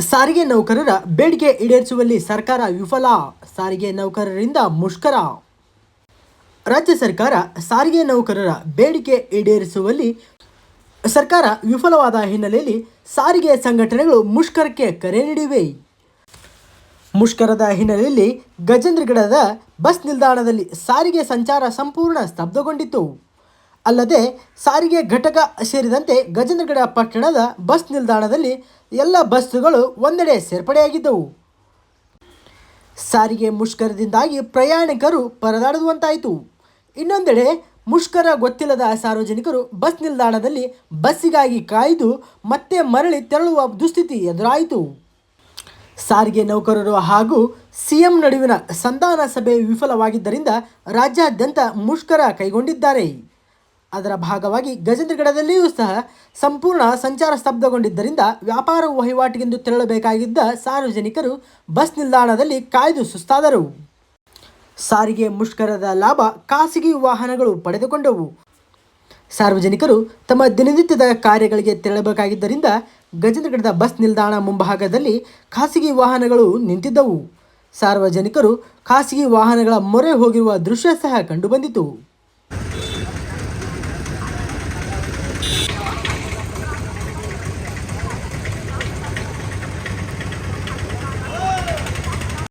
ಸಾರಿಗೆ ನೌಕರರ ಬೇಡಿಕೆ ಈಡೇರಿಸುವಲ್ಲಿ ಸರ್ಕಾರ ವಿಫಲ. ಸಾರಿಗೆ ನೌಕರರಿಂದ ಮುಷ್ಕರ. ರಾಜ್ಯ ಸರ್ಕಾರ ಸಾರಿಗೆ ನೌಕರರ ಬೇಡಿಕೆ ಈಡೇರಿಸುವಲ್ಲಿ ಸರ್ಕಾರ ವಿಫಲವಾದ ಹಿನ್ನೆಲೆಯಲ್ಲಿ ಸಾರಿಗೆ ಸಂಘಟನೆಗಳು ಮುಷ್ಕರಕ್ಕೆ ಕರೆ ನೀಡಿವೆ. ಮುಷ್ಕರದ ಹಿನ್ನೆಲೆಯಲ್ಲಿ ಗಜೇಂದ್ರಗಡದ ಬಸ್ ನಿಲ್ದಾಣದಲ್ಲಿ ಸಾರಿಗೆ ಸಂಚಾರ ಸಂಪೂರ್ಣ ಸ್ತಬ್ಧಗೊಂಡಿತ್ತು. ಅಲ್ಲದೆ ಸಾರಿಗೆ ಘಟಕ ಸೇರಿದಂತೆ ಗಜೇಂದ್ರಗಡ ಪಟ್ಟಣದ ಬಸ್ ನಿಲ್ದಾಣದಲ್ಲಿ ಎಲ್ಲ ಬಸ್ಸುಗಳು ಒಂದೆಡೆ ಸೇರ್ಪಡೆಯಾಗಿದ್ದವು. ಸಾರಿಗೆ ಮುಷ್ಕರದಿಂದಾಗಿ ಪ್ರಯಾಣಿಕರು ಪರದಾಡುವಂತಾಯಿತು. ಇನ್ನೊಂದೆಡೆ ಮುಷ್ಕರ ಗೊತ್ತಿಲ್ಲದ ಸಾರ್ವಜನಿಕರು ಬಸ್ ನಿಲ್ದಾಣದಲ್ಲಿ ಬಸ್ಸಿಗಾಗಿ ಕಾಯ್ದು ಮತ್ತೆ ಮರಳಿ ತೆರಳುವ ದುಸ್ಥಿತಿ ಎದುರಾಯಿತು. ಸಾರಿಗೆ ನೌಕರರು ಹಾಗೂ ಸಿಎಂ ನಡುವಿನ ಸಂಧಾನ ಸಭೆ ವಿಫಲವಾಗಿದ್ದರಿಂದ ರಾಜ್ಯಾದ್ಯಂತ ಮುಷ್ಕರ ಕೈಗೊಂಡಿದ್ದಾರೆ. ಅದರ ಭಾಗವಾಗಿ ಗಜೇಂದ್ರಗಡದಲ್ಲಿಯೂ ಸಹ ಸಂಪೂರ್ಣ ಸಂಚಾರ ಸ್ತಬ್ಧಗೊಂಡಿದ್ದರಿಂದ ವ್ಯಾಪಾರ ವಹಿವಾಟಿಗೆಂದು ತೆರಳಬೇಕಾಗಿದ್ದ ಸಾರ್ವಜನಿಕರು ಬಸ್ ನಿಲ್ದಾಣದಲ್ಲಿ ಕಾಯ್ದು ಸುಸ್ತಾದರು. ಸಾರಿಗೆ ಮುಷ್ಕರದ ಲಾಭ ಖಾಸಗಿ ವಾಹನಗಳು ಪಡೆದುಕೊಂಡವು. ಸಾರ್ವಜನಿಕರು ತಮ್ಮ ದಿನನಿತ್ಯದ ಕಾರ್ಯಗಳಿಗೆ ತೆರಳಬೇಕಾಗಿದ್ದರಿಂದ ಗಜೇಂದ್ರಗಡದ ಬಸ್ ನಿಲ್ದಾಣ ಮುಂಭಾಗದಲ್ಲಿ ಖಾಸಗಿ ವಾಹನಗಳು ನಿಂತಿದ್ದವು. ಸಾರ್ವಜನಿಕರು ಖಾಸಗಿ ವಾಹನಗಳ ಮೊರೆ ಹೋಗಿರುವ ದೃಶ್ಯ ಸಹ ಕಂಡುಬಂದಿತು.